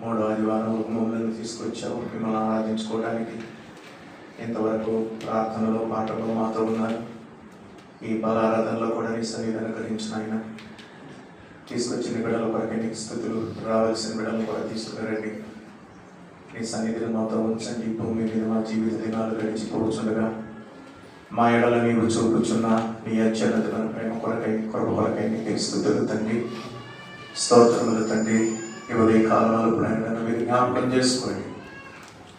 మూడో ఆదివారం మమ్మల్ని తీసుకొచ్చావు. మిమ్మల్ని ఆరాధించుకోవడానికి ఇంతవరకు ప్రార్థనలో పాటలో మాతో ఉన్నారు? ఈ బలారాధనలో కూడా నీ సన్నిధిని కరించిన ఆయన. తీసుకొచ్చిన బిడ్డల కొరకే నీకు స్థుతులు రావాల్సిన బిడ్డలు కూడా తీసుకురండి. నీ సన్నిధిని మాతో ఉంచండి. భూమి మీద మా జీవిత దినాలు గడిచిపోవచ్చుండగా. మా ఎడల నీవు చూపుచున్న నీ అత్యున్నతమైన ప్రేమ కొరకై కొరకు కొరకై నీకు స్థుతులు తండ్రి. స్తోత్రములు తండ్రి. ఇవరి కాలంలో ప్రయాణాలను మీరు జ్ఞాపకం చేసుకోండి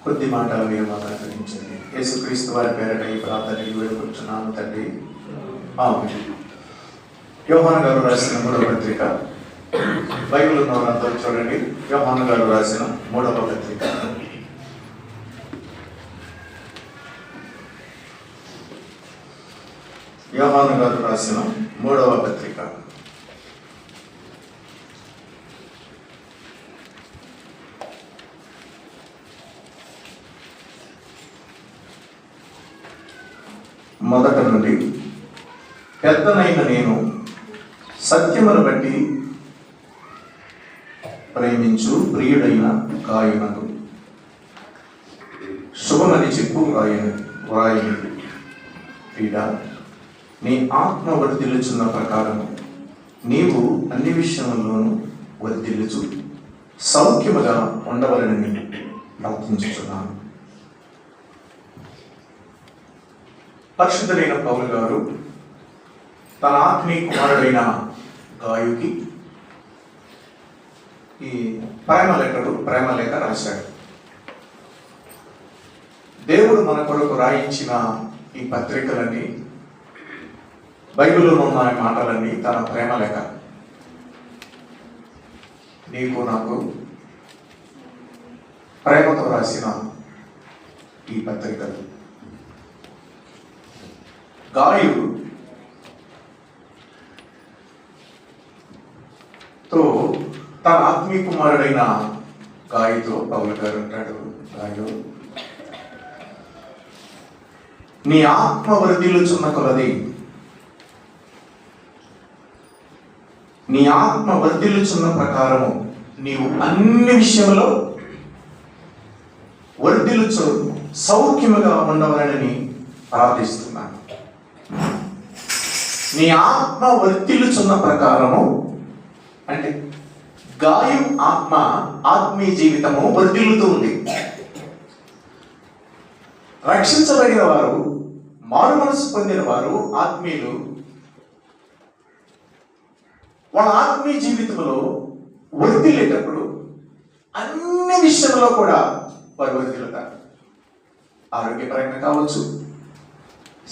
కొద్ది మాటలు మీరు మాకు అనుగ్రహించండి యేసుక్రీస్తు వారి పేరట ఈ ప్రార్థన వేడుకుంటున్నాను తండ్రి. యోహాన్ గారు రాసిన మూడవ పత్రిక. బైబిల్ ఉన్నవారంతా చూడండి. యోహాన్ గారు రాసిన మూడవ పత్రిక. యోహాను గారు రాసిన మూడవ పత్రిక మొదట నుండి పెద్దనైన నేను సత్యమును బట్టి ప్రేమించు ప్రియుడైన గాయనకు శుభమని చెప్పు వ్రాయని వ్రాయని క్రీడ నీ ఆత్మ వర్ధిల్లుచున్న ప్రకారం నీవు అన్ని విషయంలోనూ వర్ధిల్లుచు సౌఖ్యముగా ఉండవలనని ప్రార్థించుతున్నాను పరిశుద్ధులైన పౌరు గారు తన ఆత్మీయ కుమారుడైన గాయుకి ఈ ప్రేమ లెక్కలు ప్రేమ లేఖ రాశాడు. దేవుడు మన కొరకు రాయించిన ఈ పత్రికలన్నీ బైబిల్లో ఉన్న మాటలన్నీ తన ప్రేమ లేఖ. నీకు నాకు ప్రేమతో రాసిన ఈ పత్రికలు. గాయుడు తో తన ఆత్మీయ కుమారుడైన గాయతో పౌలు గారు అంటాడు గాయు నీ ఆత్మ వర్ధిల్లుచున్న కొలది. నీ ఆత్మ వర్ధిల్లుచున్న ప్రకారము నీవు అన్ని విషయంలో వర్ధిల్లుచు సౌఖ్యముగా ఉండవలనని ప్రార్థిస్తున్నాను. నీ ఆత్మ వర్తిల్లుచున్న ప్రకారము అంటే గాయం ఆత్మ ఆత్మీయ జీవితము వృద్ధిల్లుతూ ఉంది. రక్షించబడిన వారు మారు మనసు పొందిన వారు ఆత్మీయులు వాళ్ళ ఆత్మీయ జీవితంలో వృద్ధిల్లేటప్పుడు అన్ని విషయంలో కూడా వారు వృద్ధిల్లుతారు ఆరోగ్యపరంగా కావచ్చు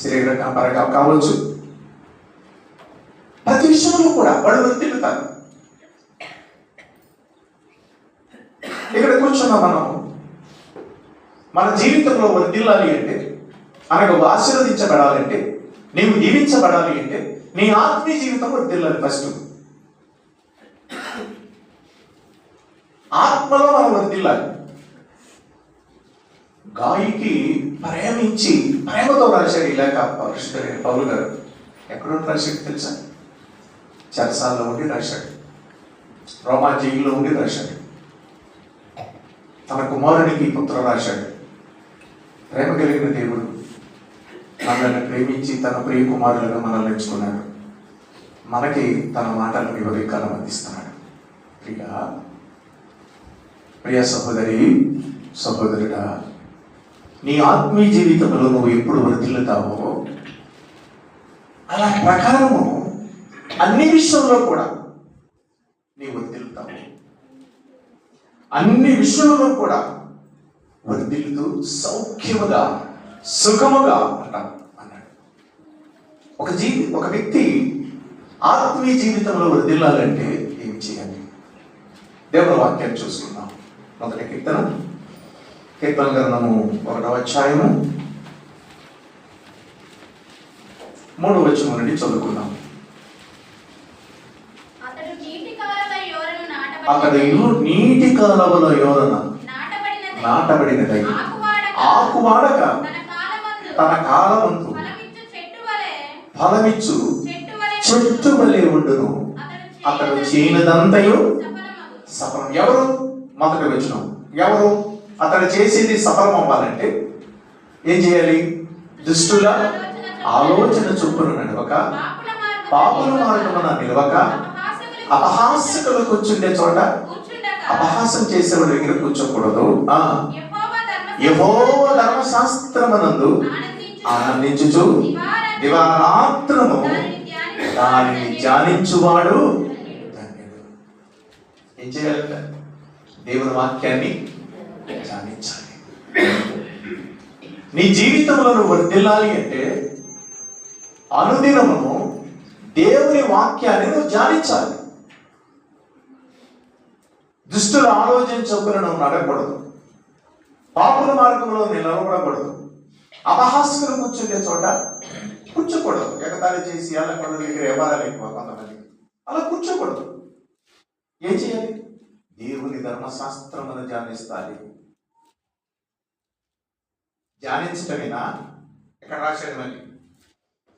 శరీర పరంగా కావచ్చు ప్రతి విషయంలో కూడా వాళ్ళు వృద్ధిల్లుతారు ఇక్కడ మనం మన జీవితంలో వర్దిల్లాలి అంటే అనగా ఆశీర్వదించబడాలంటే నీవు దీవించబడాలి అంటే నీ ఆత్మీయ జీవితం వర్దిల్లాలి ఫస్ట్ ఆత్మలో మనం వర్దిల్లాలి గాయకి ప్రేమించి ప్రేమతో రాశాడు ఇలాగ పరిశుద్ధులైన పౌలు గారు. ఎక్కడో రాశాడు తెలుసా? చరసాల్లో ఉండి రాశాడు. రోమా జైల్లో ఉండి రాశాడు. తన కుమారునికి పుత్ర రాశాడు. ప్రేమ కలిగిన దేవుడు మనల్ని ప్రేమించి తన ప్రియ కుమారులుగా మనల్ని ఎంచుకున్నాడు. మనకి తన మాటలను వివరికాలం అందిస్తున్నాడు. ప్రియ ప్రియ సహోదరి సహోదరుడా నీ ఆత్మీయ జీవితంలో నువ్వు ఎప్పుడు వర్తిల్లుతావో అలా ప్రకారము అన్ని విషయంలో కూడా నీ వర్తిల్లుతావు అన్ని విషయంలో కూడా వర్ధిల్లుతూ సౌఖ్యముగా సుఖముగా ఉంటాం అన్నాడు. ఒక జీవి ఒక వ్యక్తి ఆత్మీయ జీవితంలో వర్ధిల్లాలంటే ఏం చేయాలి? దేవుని వాక్యాన్ని చూసుకుందాం. మొదటి కీర్తన. కీర్తన గ్రంథము ఒకటవ అధ్యాయము. మూడవ వచ్చిన నుండి చదువుకుందాం అతడు నీటి కాలవ యు- నీటి కాలవలో నాటబడినదై, నాటబడినదై. ఆకువాడక, తన కాలమందు. ఫలమిచ్చు చెట్టు వలె, వలె ఉండును. అతడు చేయనదంతయు. సఫలం. ఎవరు? మొదటి వచనం ఎవరు? అతడు చేసేది సఫలం అవ్వాలంటే ఏం చేయాలి? దుష్టుల ఆలోచన చొప్పున నడవక పాపుల మార్గమున మార్గమున నిలవక అపహాసకులు కూర్చుండే చోట అపహాసం చేసేవాడి దగ్గర కూర్చోకూడదు. యహోవ ధర్మశాస్త్రమునందు ఆనందించు. ఆనందించుచు దివారాత్రము దానిని ధ్యానించు. దానిని ధ్యానించువాడు. ఏం చేయాలంట దేవుని వాక్యాన్ని ధ్యానించాలి. నీ జీవితంలో నువ్వు వర్ధిల్లాలి అంటే అనుదినము దేవుని వాక్యాన్ని నువ్వు ధ్యానించాలి. దుష్టులు ఆలోచన నువ్వు నడకూడదు పాపుల మార్గంలో నిలవకూడదు అపహాస్కులు కూర్చుండే చోట కూర్చోకూడదు. ఎగతాళి చేసి అలా కొండ దగ్గర వ్యవహారాలు ఎక్కువ కొంతమంది. అలా కూర్చోకూడదు. ఏం చేయాలి? దేవుని ధర్మశాస్త్రమును ధ్యానిస్తాలి. ధ్యానించటమేనా? ఇక్కడ రాశాడు మళ్ళీ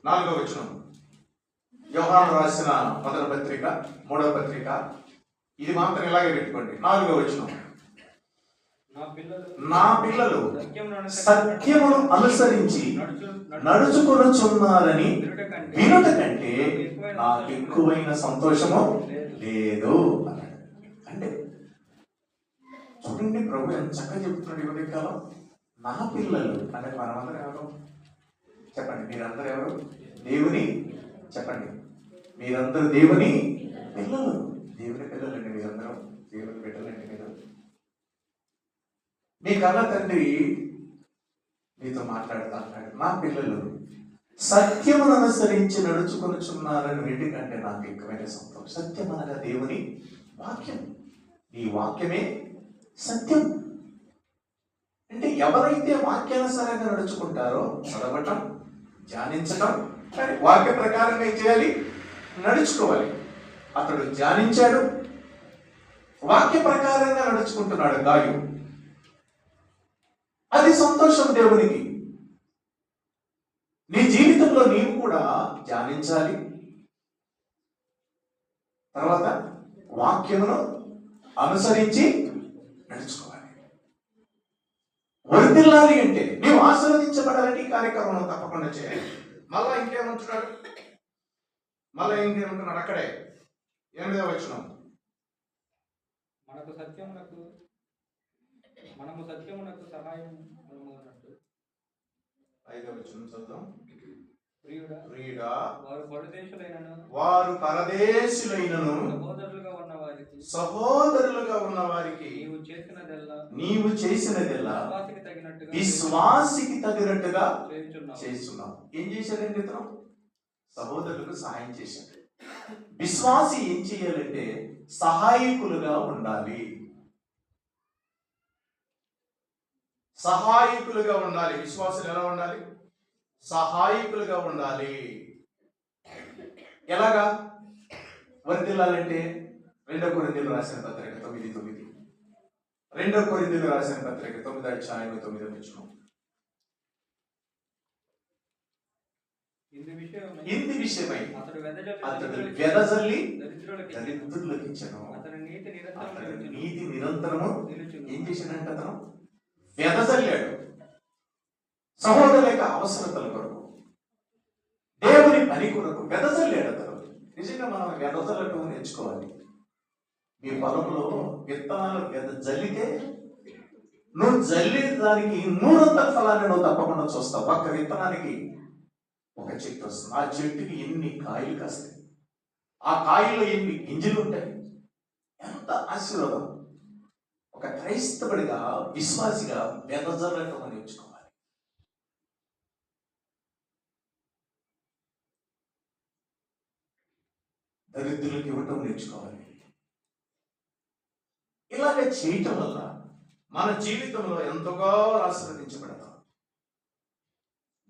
నాలుగో వచ్చిన యోహాను రాసిన మొదటి పత్రిక మూడవ పత్రిక ఇది మాత్రం ఇలాగే పెట్టుకోండి. నాలుగో వచనం. నా పిల్లలు సత్యమును అనుసరించి నడుచుకొనుచున్నారని వినుట కంటే నాకు ఎక్కువైన సంతోషము లేదు అంటే చూడండి ప్రభు ఎంత చక్కగా చెప్తున్నాడు ఈ ఉదయకాలం. నా పిల్లలు అంటే మనమందరం ఎవరు? చెప్పండి మీరందరూ ఎవరు? దేవుని? చెప్పండి. మీరందరూ దేవుని పిల్లలు. దేవుని పిల్లలండి అందరం. దేవుని బిడ్డలండి మీరు. మీ కన్న తండ్రి మీతో మాట్లాడుతూ అంటాడు నా పిల్లలు సత్యమును అనుసరించి నడుచుకొనుచున్నారని వింటి నాకు ఎక్కువైన సంతోషం. సత్యం అనగా దేవుని వాక్యం. ఈ వాక్యమే సత్యం. అంటే ఎవరైతే వాక్యానుసారంగా నడుచుకుంటారో చదవటం ధ్యానించటం వాక్య ప్రకారంగా ఏం చేయాలి? నడుచుకోవాలి. అతడు ధ్యానించాడు. వాక్య ప్రకారంగా నడుచుకుంటున్నాడు గాయు. అది సంతోషం దేవునికి. నీ జీవితంలో నీవు కూడా ధ్యానించాలి. తర్వాత వాక్యమును అనుసరించి నడుచుకోవాలి. వర్దిల్లాలి అంటే నీవు ఆశీర్వదించబడాలని కార్యక్రమం తప్పకుండా చేయాలి. మళ్ళా ఇంకేమంటున్నాడు? మళ్ళా ఇంకేమంటున్నాడు? అక్కడే. ఎనిమిదో వచ్చినాం మనకు సత్యమునకు మనము సత్యమునకు సహాయం కలుగునట్టు. ఐదో వచ్చిన చదువు ప్రియుడా ప్రియుడా వారు పరదేశులైనను. వారు పరదేశులైనను సహోదరులుగా ఉన్న వారికి సహోదరులుగా ఉన్న వారికి నీవు చేసినదెల్లా నీవు చేసినదెల్లా విశ్వాసికి తగినట్టుగా విశ్వాసికి తగినట్టుగా చేయుచున్నావు. చేస్తున్నావు. ఏం చేశాడండి ఇతను? సహోదరులకు సహాయం చేశాడు. విశ్వాసి ఏం చేయాలంటే సహాయకులుగా ఉండాలి. సహాయకులుగా ఉండాలి. విశ్వాసులు ఎలా ఉండాలి? సహాయకులుగా ఉండాలి. ఎలాగా? వర్దిల్లాలంటే రెండో కొరిందీలు రాసిన పత్రిక తొమ్మిది తొమ్మిది. రెండో కొరిందీలు రాసిన పత్రిక తొమ్మిది అధ్యాయం తొమ్మిది వచ్చినాం ఇందు విషయమై అతడు వెదజల్లి దరిద్రులకి- ఇచ్చెను. అతని నీతి నిరంతరము. ఏం చేశాడంటే అతను వెదజల్లాడు. సహోదరుల యొక్క అవసరతల కొరకు దేవుని పని కొరకు వెదజల్లాడు అతను. నిజంగా మనం వెదజల్లటం నేర్చుకోవాలి. మీ పొలంలో విత్తనాలు వెదజల్లితే నువ్వు జల్లి దానికి నూరంతల ఫలాన్ని నువ్వు తప్పకుండా చూస్తావు. ఒక్క విత్తనానికి ఒక చెట్టు వస్తుంది. ఆ చెట్టుకి ఎన్ని కాయలు కాస్తాయి? ఆ కాయల్లో ఎన్ని గింజలు ఉంటాయి? ఎంత ఆశీర్వాదం. ఒక క్రైస్తవుడిగా విశ్వాసిగా వెదజల్లటం నేర్చుకోవాలి. దరిద్రులకు ఇవ్వటం నేర్చుకోవాలి. ఇలాగ చేయటం వల్ల మన జీవితంలో ఎంతగా ఆశీర్వదించబడతాం.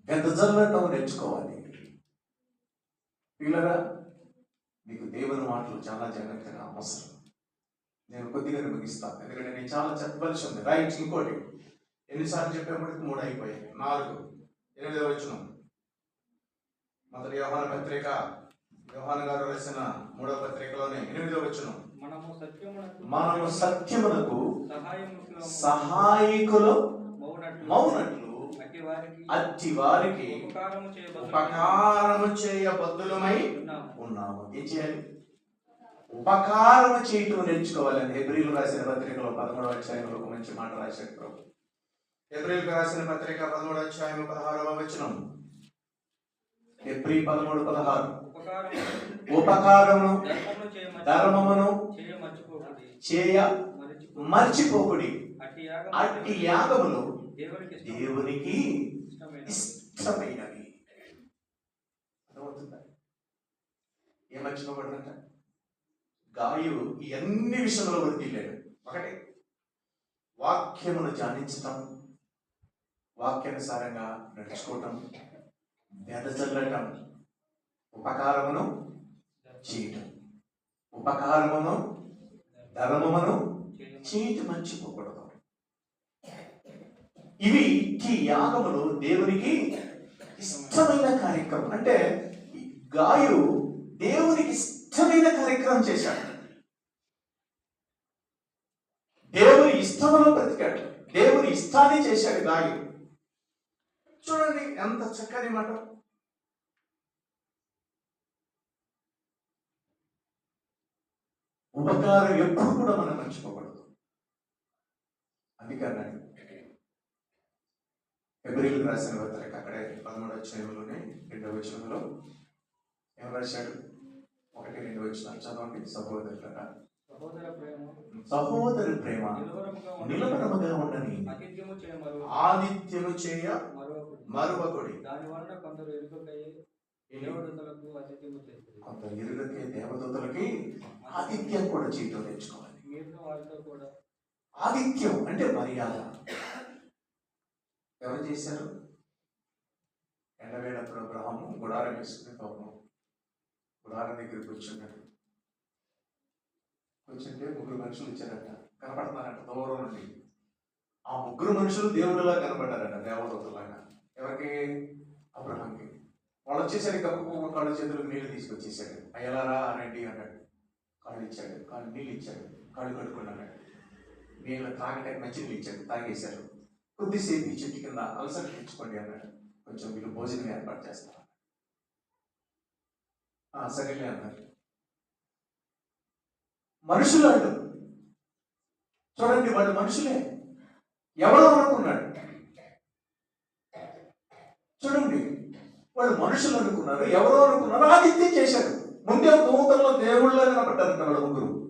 వెదజల్లటం నేర్చుకోవాలి. పిల్లరా మీకు దేవుని మాటలు చాలా జాగ్రత్తగా అవసరం. నేను కొద్దిగా ముగిస్తాను ఎందుకంటే నేను చాలా చెప్పవలసి ఉంది. రైట్ ఇంకోటి. ఎన్నిసార్లు చెప్పేప్పటికి మూడు అయిపోయాయి. నాలుగు. ఎనిమిదో వచ్చిన మొదటి వ్యవహార పత్రిక వ్యవహార గారు రాసిన మూడో పత్రికలోనే ఎనిమిదో వచ్చిన మనము సత్యమునకు సహాయకులు మౌనట్లు. అట్టి వారికి ఉపకారము ఉపకారము చేయబద్దులమై ఉన్నాము. ఏం చేయాలి? ఉపకారము చేయటం నేర్చుకోవాలని హెబ్రిల్ రాసిన పత్రికలో పదమూడవ అధ్యాయంలో ఒక మంచి మాట రాశాడు ప్రభు. హెబ్రిల్ రాసిన పత్రిక పదమూడవ అధ్యాయం పదహారవ వచనం. ఏప్రిల్ పదమూడు పదహారు. ఉపకారము ఉపకారమును ధర్మమును. చేయ మరచిపో- మర్చిపోకుడి. అట్టి యాగము అట్టి యాగములు దేవునికి. ఇష్టమైనవి. అర్థమవుతుందా? ఏం మర్చిపోబడినట్ట గాయు ఈ అన్ని విషయంలో వర్తిల్లాడు ఒకటి. వాక్యమును ధ్యానించటం వాక్యానుసారంగా నడుచుకోవటం వెదజల్లటం ఉపకారమును చేయటం. ఉపకారమును ధర్మమును చేయటం. మర్చిపోకూడదు ఇవి ఈ యాగములు దేవునికి ఇష్టమైన కార్యక్రమం. అంటే గాయు దేవునికి ఇష్టమైన కార్యక్రమం చేశాడు. దేవుని ఇష్టములో బ్రతికాడు. దేవుని ఇష్టాన్ని చేశాడు గాయు. చూడండి ఎంత చక్కని మాట. ఉపకారం ఎప్పుడు కూడా మనం మర్చిపోకూడదు. అందుకని ఎబ్రిల్ రాసిన పత్రిక అక్కడే పదమూడు అధ్యాయంలోనే రెండవ వచనంలో ఏం రాశాడు ఒకటి రెండు వచ్చిన చదవండి. సహోదరులరా. సహోదర ప్రేమ. సహోదరు ప్రేమ. నిలవరముగా ఉండని ఆదిత్యము చేయ దాని వలన కొందరు ఎరుకకయ్యి దేవదూతలకు ఆతిథ్యము చేస్తుంది కొంత ఇరుగకి దేవదూతలకి ఆదిత్యం కూడా చేయటం నేర్చుకోవాలి మీరు వారితో కూడా ఆదిత్యం అంటే మర్యాద. ఎవరు చేశారు? ఎండవేడప్పుడు అబ్రహాము గుడారం వేసుకుని పాపం గుడారం దగ్గర కూర్చున్నాడు. కూర్చుంటే ముగ్గురు మనుషులు వచ్చారట కనపడతారట దూరం నుండి. ఆ ముగ్గురు మనుషులు దేవుడిలా కనపడ్డారట దేవదూతలాగా. ఎవరికి? అబ్రహాంకి వాళ్ళు వచ్చేసరికి కప్పు కాళ్ళు చేతులకు నీళ్ళు తీసుకొచ్చేసాడు అయ్యలారా అనండి అన్నాడు. కాళ్ళు ఇచ్చాడు. కాళ్ళు నీళ్ళు ఇచ్చాడు. కాళ్ళు కడుక్కున్నాడు నీళ్ళు తాగడానికి మంచి నీళ్ళు ఇచ్చాడు. తాగేశారు. కొద్దిసేపు ఈ చెట్టు కింద అలసట తెచ్చుకోండి అన్నాడు. కొంచెం వీళ్ళు భోజనం ఏర్పాటు చేస్తారు. ఆ, సరేలే అన్నారు మనుషులు అంటారు. చూడండి వాళ్ళు మనుషులే. ఎవరో అనుకున్నాడు. చూడండి వాళ్ళు మనుషులు అనుకున్నారు. ఎవరో అనుకున్నారు. ఆదిత్యం చేశాడు. ముందే దూతల్లో దేవుళ్ళ కనపడ్డారు వాళ్ళ ముగ్గురు.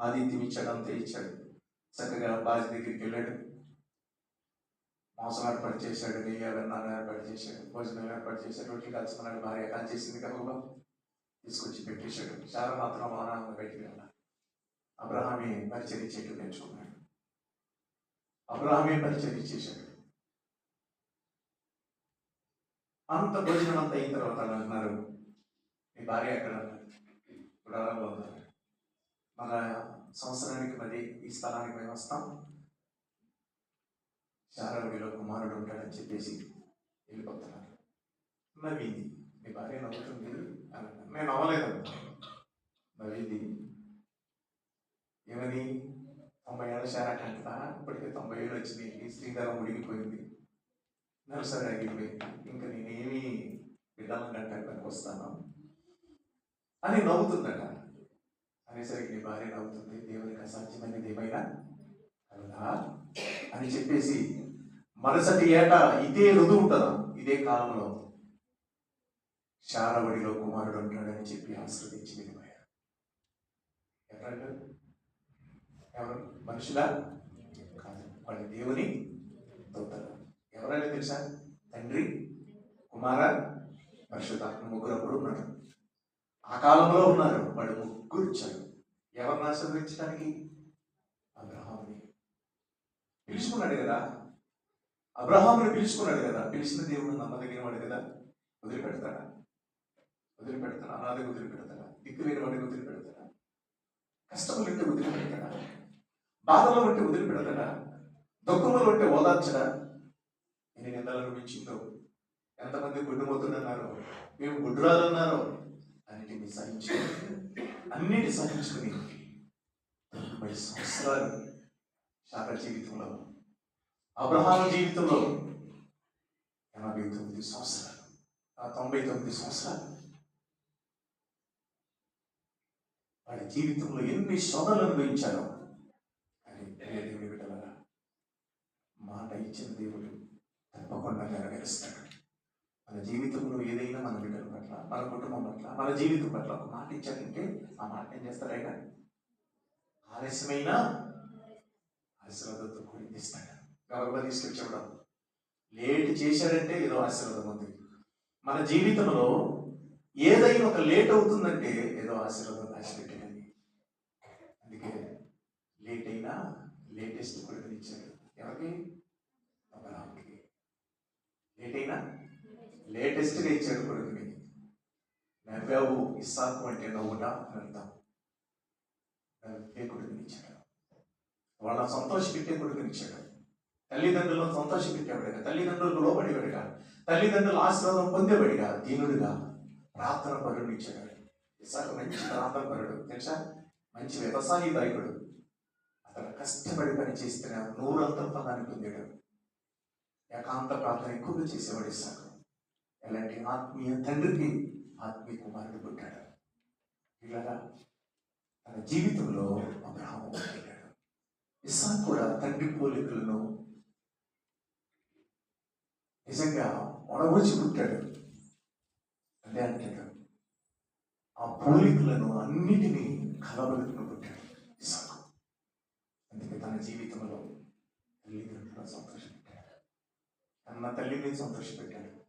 ఆదిత్యం ఇచ్చాడు అంతే ఇచ్చాడు. చక్కగా బాజీ దగ్గరికి వెళ్ళాడు. మాంసం ఏర్పాటు చేశాడు నెయ్యి వెన్నాను ఏర్పాటు చేశాడు భోజనం ఏర్పాటు చేశాడు రొట్టె కాల్చుకున్నాడు భార్య కాల్ చేసింది కనుక తీసుకొచ్చి పెట్టేశాడు. చాలా మాత్రం ఆనందంగా బయటికి వెళ్ళాడు. అబ్రహామి పరిచర్య చేయటం నేర్చుకున్నాడు. అబ్రహామే పరిచర్య చేశాడు. అంత భోజనం అంత అయిన తర్వాత అన్నారు మీ భార్య ఎక్కడ గుడారంలో ఉన్నారు మన సంవత్సరానికి మరి ఈ స్థలానికి మేము వస్తాం. శారవుడిలో కుమారుడు ఉంటాడని చెప్పేసి వెళ్ళిపోతున్నారు. నవ్వింది మీ భార్య నవ్వుతుంది. అని నేను నవ్వలేదు నవ్వింది ఏమని? తొంభై ఏళ్ళ శారట అంటారా ఇప్పటికే తొంభై ఏళ్ళు వచ్చినాయి శ్రీధరం ఉడిగిపోయింది నర్సరీ ఆగిపోయింది ఇంకా నేనేమి బిడ్డలను కంటానికి వస్తాను? అని నవ్వుతుందట. అనేసరికి నీ భార్య నవ్వుతుంది. దేవునికి అసాధ్యమైనది ఏమైనా? అని చెప్పేసి మరుసటి ఏట ఇదే రుజువు ఉంటుందా? ఇదే కాలంలో. శారవడిలో కుమారుడు ఉంటాడని చెప్పి ఆశ్రదించి వెళ్ళిపోయారు ఎవరంటారు ఎవరు? మనుషులా? కాదు. వాళ్ళ దేవుని దూతలు. ఎవరైనా తెలుసా? తండ్రి కుమార పరిశుద్ధాత్మ ముగ్గురు అప్పుడు ఉన్నారు. ఆ కాలంలో ఉన్నారు. వాళ్ళు ముగ్గురు ఇచ్చారు ఎవరిని ఆశీర్వదించడానికి? అబ్రహాముని. తెలుసుకున్నాడు కదా? అబ్రహాముని పిలుచుకున్నాడు కదా పిలిచిన దేవుడు నమ్మదగిన వాడు కదా వదిలిపెడతాడా? వదిలిపెడతాడా? అనాథకు వదిలిపెడతాడా? దిక్కులేని వాడికి వదిలిపెడతాడా? కష్టములు ఉంటే వదిలిపెడతాడా? బాధలో ఉంటే వదిలిపెడతాడా? దుఃఖములు ఉంటే ఓదార్చడా? నేను ఎంత అనిపించిందో ఎంతమంది గుడ్డుమవుతున్నారు మేము గుడ్రాలు అన్నిటిని సహించుకుని అన్నిటి సహించుకుని తొంభై సంవత్సరాలు శాఖ జీవితంలో అబ్రహాం జీవితంలో ఎనభై తొమ్మిది సంవత్సరాలు ఆ తొంభై తొమ్మిది సంవత్సరాలు వాడి జీవితంలో ఎన్ని శోధనలు అనుభవించారో మాట ఇచ్చిన దేవుడు తప్పకుండా నెరవేరుస్తాడు. మన జీవితంలో ఏదైనా మన బిడ్డల పట్ల మన కుటుంబం పట్ల మన జీవితం పట్ల ఒక మాట ఇచ్చాడంటే ఆ మాట ఏం చేస్తాడు ఆయన ఆలస్యమైన? ఆశీర్వాదంతో కూడి ఇస్తాడు గబగబా తీసుకొచ్చేవడం లేట్ చేశాడంటే ఏదో ఆశీర్వాదం ఉంది. మన జీవితంలో ఏదైనా ఒక లేట్ అవుతుందంటే ఏదో ఆశీర్వాదం దాచిపెట్టినది అందుకే లేట్ అయినా లేటెస్ట్ కొడుకునిచ్చాడు ఎవరికి? అబ్రహాంకి లేట్ అయినా లేటెస్ట్గా ఇచ్చాడు కొడుకుని. నవ్వావు ఇస్సాకు అంటే నవ్వునా అని అర్థం. నవ్వే కొడుకునిచ్చాడు వాళ్ళ సంతోషపెట్టే కొడుకునిచ్చాడు తల్లిదండ్రులను సంతోషపెట్టేవాడిగా తల్లిదండ్రులకు లోబడేవాడిగా తల్లిదండ్రుల ఆశీర్వాదం పొందేవాడిగా దీనుడిగా ప్రార్థన పరుడు ఇచ్చేవాడు. ఇసాకు మంచి ప్రార్థన పరుడు. తెలుసా? మంచి వ్యవసాయ దాయకుడు. అతను కష్టపడి పని చేస్తే నూరంతం ఫలాన్ని పొందాడు. ఏకాంత ప్రార్థన ఎక్కువగా చేసేవాడు ఇసాకు ఎలాంటి ఆత్మీయ తండ్రికి ఆత్మీయ కుమారుడు పుట్టాడు. ఇలాగా తన జీవితంలో అబ్రహాము పుట్టాడు. ఇస్సాకు కూడా తండ్రి పోలికలను నిజంగా మన గురించి పుట్టాడు అదే అంటాడు ఆ పోలికలను అన్నిటినీ కలబెట్టుకుని పుట్టాడు ఇసాకు. అందుకే తన జీవితంలో తల్లిదండ్రులను సంతోషపెట్టాడు. తన తల్లిని సంతోషపెట్టాడు.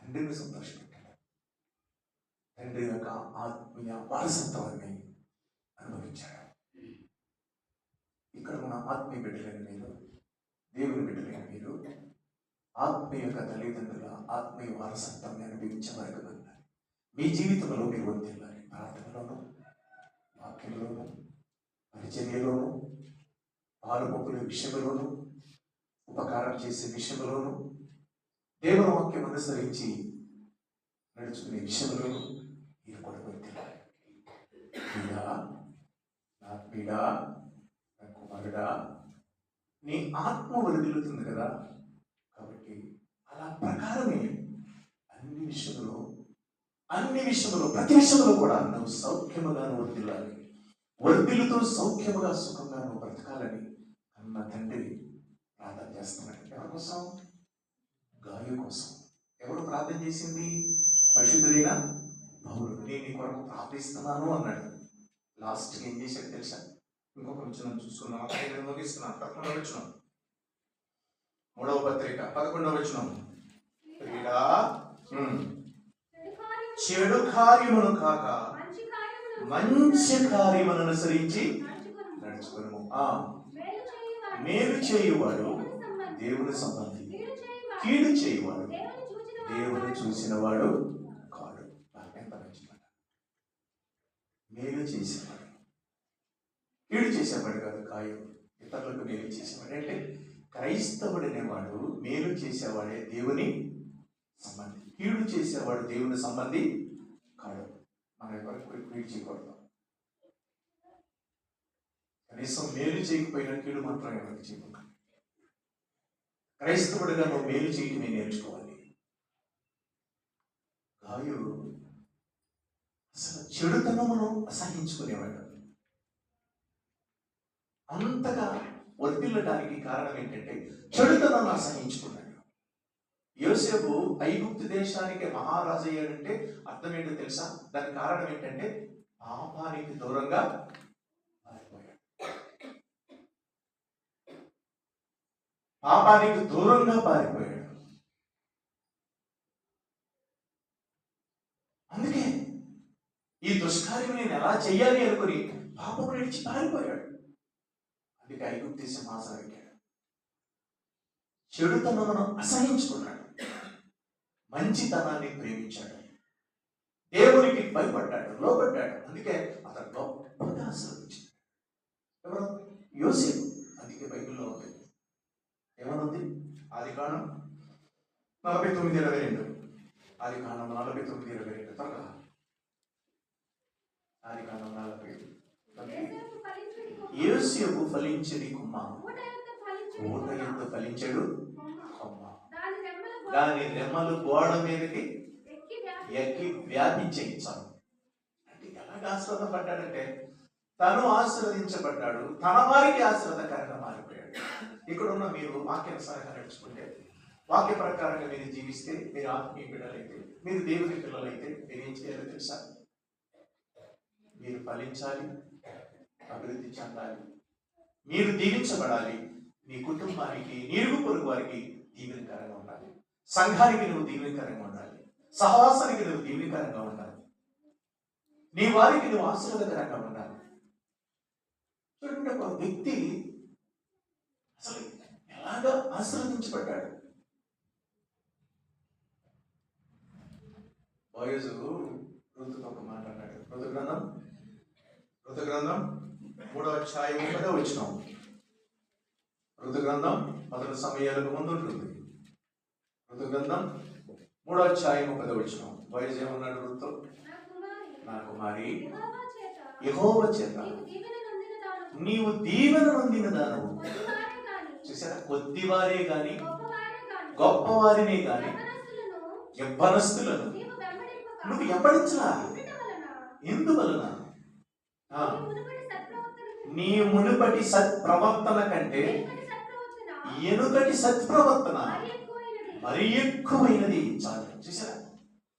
తండ్రిని సంతోషపెట్టాడు. తండ్రి యొక్క ఆత్మీయ వారసత్వాన్ని అనుభవించాడు. ఇక్కడ మన ఆత్మీయ బిడ్డలైన మీరు దేవుని బిడ్డలైన మీరు ఆత్మీయ యొక్క తల్లిదండ్రుల ఆత్మీయ వారసత్వాన్ని అనుభవించే వరకు ఉన్నారు మీ జీవితంలో మీరు వర్తిల్లాలి ప్రార్థనలోను వాక్యంలోను పరిచర్యలోను పాలుపొక్కుల విషయంలోను ఉపకారం చేసే విషయంలోను దేవుని వాక్యం అనుసరించి నడుచుకునే విషయంలోను మీరు కూడా వర్తిల్లాలి నా పీడా నా కుమారుడా నీ ఆత్మ వదిలుతుంది కదా. కాబట్టి అలా ప్రకారమే అన్ని విషయంలో అన్ని విషయంలో ప్రతి విషయంలో కూడా నువ్వు సౌఖ్యముగా నువ్వు వర్దిల్లాలి వర్దిల్లుతో సౌఖ్యముగా సుఖంగా నువ్వు బ్రతకాలని అన్న తండ్రి ప్రార్థన చేస్తున్నాడు. ఎవరి కోసం? గాయు కోసం. ఎవరు ప్రార్థన చేసింది? పరిశుద్ధులైన పౌరుడు నేను నీ కొరకు ప్రార్థిస్తున్నాను అన్నాడు. లాస్ట్కి ఏం చేశాడు తెలుసా? ఇంకొక వచ్చిన చూసుకున్నాం అక్కడ నేను ముగిస్తున్నాను. పదకొండవ మూడవ పత్రిక పదకొండవ వచనం. క్రీడా చెడు కార్యమును కాక మంచి కార్యమును అనుసరించి నడుచుకును ఆ. మేలు చేయువాడు దేవుని సంబంధి. కీడు చేయువాడు దేవుని చూచిన కాడు. చూసిన వాడు కాడు మేలు చేసేవాడు. కీడు చేసేవాడు కాదు కాయం ఇతరులకు మేలు చేసేవాడు. అంటే క్రైస్తవుడు వాడు మేలు చేసేవాడే దేవుని సంబంధి కీడు చేసేవాడు దేవుని సంబంధి కాడు. మన ఎవరికి కీడు చేయకూడదు. కనీసం మేలు చేయకపోయినా కీడు మాత్రం ఎవరికి చేయకూడదు. క్రైస్తవుడిగా నువ్వు మేలు చేయటమే నేర్చుకోవాలి. గాయు అసలు చెడుతనమును అసహించుకునేవాడు. అంతగా వర్తిల్లడానికి కారణం ఏంటంటే చెడుతనం అసహించుకున్నాడు. యోసేపు ఐగుప్తు దేశానికి మహారాజు అయ్యాడంటే అర్థం ఏంటో తెలుసా? దానికి కారణం ఏంటంటే పాపానికి దూరంగా పారిపోయాడు పాపానికి దూరంగా పారిపోయాడు అందుకే ఈ దుష్కార్యం నేను ఎలా చెయ్యాలి అనుకుని పాపం నడిచి పారిపోయాడు. అందుకే ఐగుప్తు దేశం ఆశ్రయించాడు చెడుతనమును అసహించుకున్నాడు. మంచితనాన్ని ప్రేమించాడు. దేవునికి భయపడ్డాడు లోపడ్డాడు అందుకే అతను గొప్పగా ఆశ్రయించాడు ఎవరు? యోసేపు. అందుకే బైబిల్లో ఉంది. ఏమనుంది? ఆది కాలం నలభై తొమ్మిది ఇరవై రెండు. ఆది కాలం నలభై తొమ్మిది ఇరవై రెండు. త్వరగా. ఆది కాలం నలభై తొమ్మిది. యోసేపు ఫలించుడి కొమ్మ. ఊట. ఎంత ఫలించడు కొమ్మ. దాని రెమ్మల గోడ మీదకి ఎక్కి వ్యాపి- ఎక్కి వ్యాపించేయించాను అంటే ఎలాగ ఆశీర్వదపడ్డాడంటే తను ఆశీర్వదించబడ్డాడు తన వారికి ఆశీర్వదకరంగా మారిపోయాడు ఇక్కడ ఉన్న మీరు వాక్యానుసారంగా నడుచుకుంటే వాక్య ప్రకారంగా మీరు జీవిస్తే మీరు ఆత్మీయ బిడ్డలైతే మీరు దేవుని పిల్లలైతే మీరు ఏం చేయాలో తెలుసా మీరు ఫలించాలి అభివృద్ధి చెందాలి. మీరు దీవించబడాలి. మీ కుటుంబానికి నీరుగు పొరుగు వారికి దీవెనకరంగా ఉండాలి. సంఘానికి నువ్వు దీవెనకరంగా ఉండాలి. సహవాసానికి నువ్వు దీవెనకరంగా ఉండాలి. నీ వారికి నువ్వు ఆశీర్వాదకరంగా ఉండాలి. చూడండి ఒక వ్యక్తి అసలు ఎలాగా ఆశీర్వదించబడ్డాడు? బాయోజు ఋతుకు ఒక మాట అన్నాడు ఋతు గ్రంథం మూడో అధ్యాయం పదో వచ్చినాం ఋతు గ్రంథం మొదటి సమయాలకు ముందు ఉంటుంది ఋతు గ్రంథం మూడో అధ్యాయం పదో వచ్చినాం వయసు ఏమన్నాడు వృత్తం నా కుమారి యహోవ చేత నీవు దీవెన పొందిన దానవు. చూసారా కొద్దివారే గాని గొప్పవారినే కానీ యవ్వనస్తులను నువ్వు ఎంబడించలా ఎందువలన? ఆ, నీ మునుపటి సత్ప్రవర్తనకు నీ మునుపటి సత్ప్రవర్తన? కంటే ఎనుకటి సత్ప్రవర్తన మరి ఎక్కువైనది. చాలు చూసారా?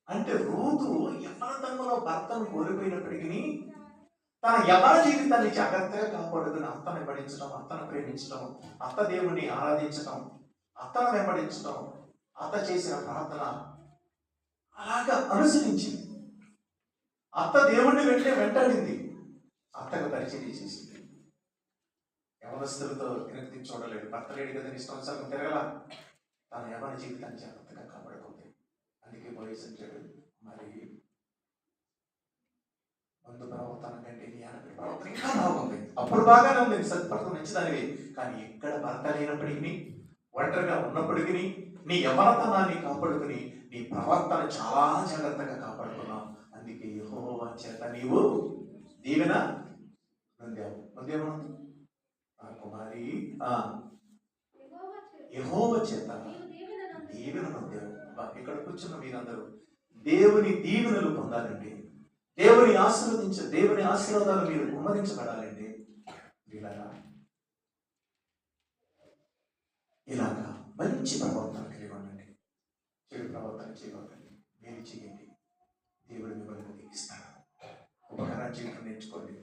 అంటే రూతు యవ్వనతనంలో భర్తను కోల్పోయినప్పటికీ తన యవన జీవితాన్ని జాగ్రత్తగా కాపాడుకుని అత్తను వెంబడించడం అత్తను ప్రేమించడం అత్త దేవుణ్ణి ఆరాధించడం అత్తను వెంబడించడం అత్త చేసిన ప్రార్థన అలాగా అనుసరించింది. అత్త దేవుణ్ణి వెంటనే వెంటాడింది. అత్తకు పరిచయం చేసింది. యవనస్తులతో విరక్తి చూడలేదు భర్త లేడు కదా ఇష్టం తిరగల? తన యవన జీవితాన్ని జాగ్రత్తగా కాపాడుకుంది అందుకే బోధించాడు మరి ముందు ప్రవర్తన కంటే నీ ప్రవర్తన ఇంకా బాగుంది. అప్పుడు బాగానే ఉంది. సత్ప్రవర్తన మంచిదానివి. కానీ ఎక్కడ భర్త లేనప్పటికీ ఒంటరిగా ఉన్నప్పటికీ నీ యవనతనాన్ని కాపాడుకుని నీ ప్రవర్తన చాలా జాగ్రత్తగా కాపాడుకున్నావు అందుకే యహోవా చేత నీవు దీవెన నొందావు నొందేమనుంది కుమారి ఆ చేత యెహోవ దీవెన ఇక్కడ కూర్చున్న మీరందరూ దేవుని దీవెనలు పొందాలండి దేవుని ఆశీర్వదించ దేవుని ఆశీర్వాదాలు మీరు కుమ్మరించబడాలండి ఇలాగా ఇలాగా మంచి ప్రవర్తన కలిగి ఉండండి చెడు ప్రవర్తన చేయకండి మీరు చేయండి. దేవుడు మిమ్మల్ని దీవిస్తాడు. ఉపకారం చేయటం నేర్చుకోండి.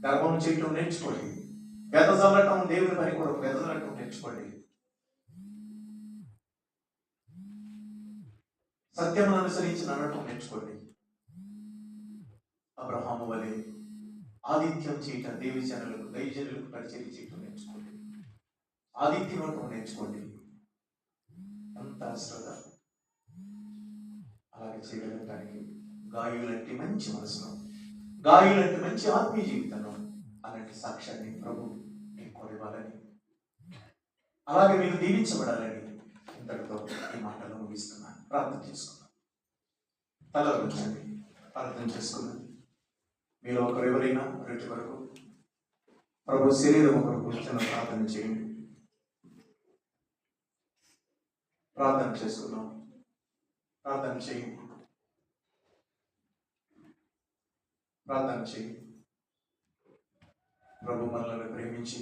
ధర్మం చేయటం నేర్చుకోండి. వెదజల్లటం దేవుని పని కూడా వెదజల్లటం నేర్చుకోండి. సత్యమును అనుసరించి నడటం నేర్చుకోండి. అబ్రహాము వలె ఆదిత్యం చేయటం దేవి జనులకు దైవజనులకు పరిచయం చేయటం నేర్చుకోండి. ఆదిత్యం అవటం నేర్చుకోండి. అంత శ్రద్ధ. అలాగే చేయగలగడానికి గాయులంటే మంచి మనసును గాయులంటే మంచి ఆత్మీయ జీవితంలో అలాంటి సాక్ష్యాన్ని ప్రభు మీకు కొనివ్వాలని. అలాగే మీరు దీవించబడాలని ఇంతటితో ఈ మాటలు ముగిస్తున్నాను. ప్రార్థన చేసుకున్నాను తల వచ్చండి ప్రార్థన చేసుకున్నాను మీలో ఒకరు ఎవరైనా వరకు ప్రభు శరీరం కొరకు చిన్న ప్రార్థన చేయండి. ప్రార్థన చేసుకున్నాం ప్రార్థన చేయండి. ప్రార్థన చేయండి. ప్రభు మనల్ని ప్రేమించి